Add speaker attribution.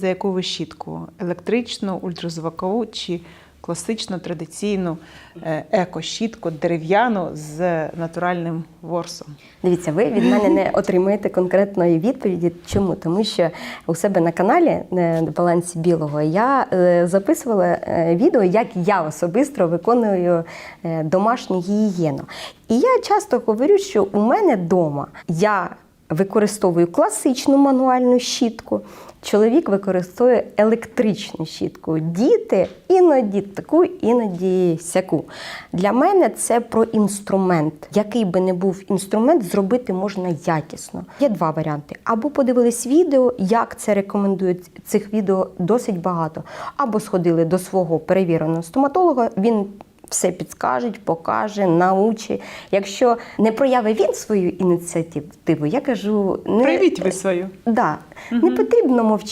Speaker 1: За яку ви щітку? Електричну, ультразвукову чи класичну, традиційну е, еко-щітку, дерев'яну з натуральним ворсом?
Speaker 2: Дивіться, ви від мене не отримаєте конкретної відповіді. Чому? Тому що у себе на каналі е, балансі білого я е, записувала відео, як я особисто виконую домашню гігієну. І я часто говорю, що у мене вдома я використовую класичну мануальну щітку. Чоловік використовує електричну щітку. Діти іноді таку, іноді сяку. Для мене це про інструмент. Який би не був інструмент, зробити можна якісно. Є два варіанти: або подивились відео, як це рекомендують. Цих відео досить багато, або сходили до свого перевіреного стоматолога. Він все підскаже, покаже, научить. Якщо не проявить він свою ініціативу, я кажу, не
Speaker 1: Проявіть ви свою.
Speaker 2: Да, не потрібно мовчати.